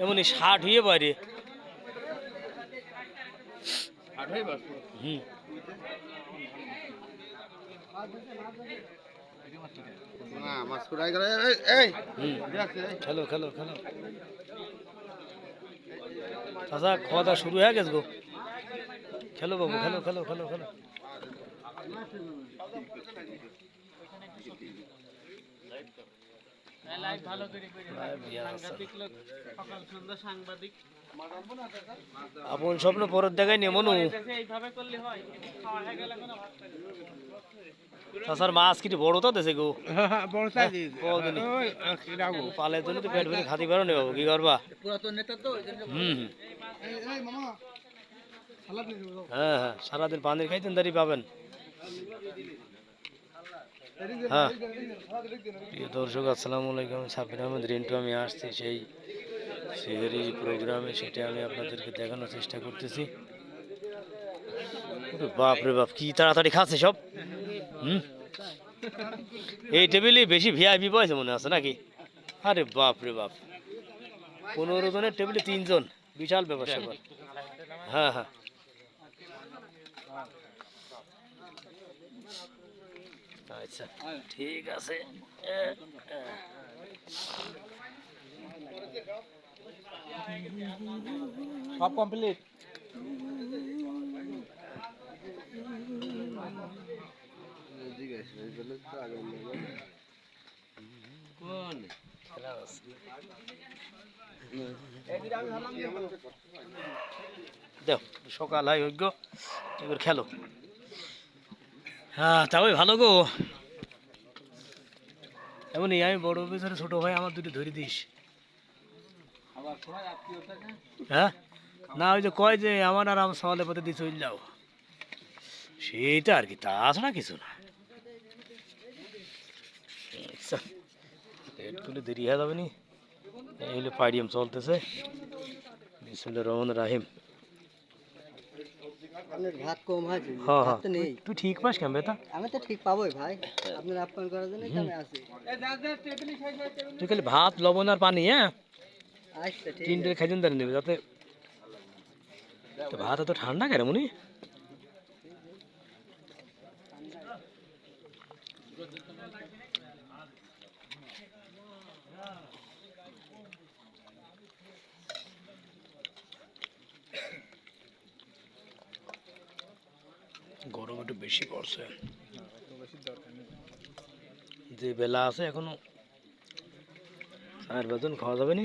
এমনি ষাট হয়ে বাইরে হুম। খেলো খেলো খেলো। চাচা খাওয়া দাওয়া শুরু হয়ে গেছে গো। খেলো বাবু খেলো খেলো খেলো খেলো। আপন স্বপ্ন পরের দেখায় নেমনু মাছ বড় তো দেশে গো। বড় সাইজ পালে তো তো পেট ভরে খাতে পারো নি বাবু কি করবা? পুরাতন নেতা তো ওই জন্য হুম হুম। এই মামা। সালাদ নিয়ে যাব হ্যাঁ হ্যাঁ সারাদিন পানির খাইতেন দাঁড়িয়ে পাবেন। হ্যাঁ। প্রিয় দর্শক, আসসালামু আলাইকুম। সাবির আহমেদ, রিন্টু, আমি আসছি সেই সিহারি প্রোগ্রামে। সেটা আমি আপনাদেরকে দেখানোর চেষ্টা করতেছি। বাপ রে বাপ, কি তাড়াতাড়ি খাচ্ছে সব? হুম? এই টেবিলে বেশি ভিআইপি পাইছে মনে আছে নাকি? আরে বাপ রে বাপ। পনেরো জনের টেবিলে তিনজন। বিশাল স্যাপার। হ্যাঁ হ্যাঁ। আচ্ছা ঠিক আছে। সব কমপ্লিট কোন দেখ সকাল হয় যোগ্য এবার খেলো। হ্যাঁ তবে ভালো গো। এমনই আমি বড় অফিসারে, ছোট ভাই, আমার দুটো ধরে দিস। হ্যাঁ? না, ওই যে কয় যে আমার আর আমার সওয়ালে পথে দিয়ে চলে যাও। সেটা আর কি তাছাড়া কিছু না। দেরি হয়ে যাবে নি। এই হলো পাইডিয়াম চলতেছে। রহমান রাহিম। আপনার ভাত কম হ্যাঁ হ্যাঁ ভাত তো নেই। তুই ঠিক পাস কেন বেটা? আমি তো ঠিক পাবোই ভাই। আপনার আপ্যায়ন করার জন্য আমি আছি। তুই খালি ভাত লবণ আর পানি হ্যাঁ? আচ্ছা ঠিক তিনটে খাইছেন দাঁড়িয়ে নেবে যাতে তো ভাত এত ঠান্ডা কেন মনি? গরম একটু বেশি পড়ছে। যে বেলা আছে এখনও। চার বেতন খাওয়া যাবে নি?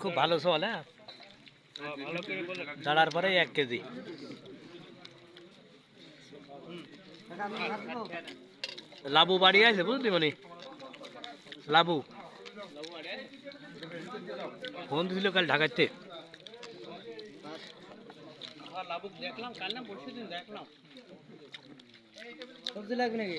খুব ভালো চল হ্যাঁ জাড়ার পরে এক কেজি লাবু বাড়ি আছে বুঝলি মানে লাবু ফোন দিছিল কাল ঢাকাতে দেখলাম কাল না পরশু দিন দেখলাম সবজি লাগবে নাকি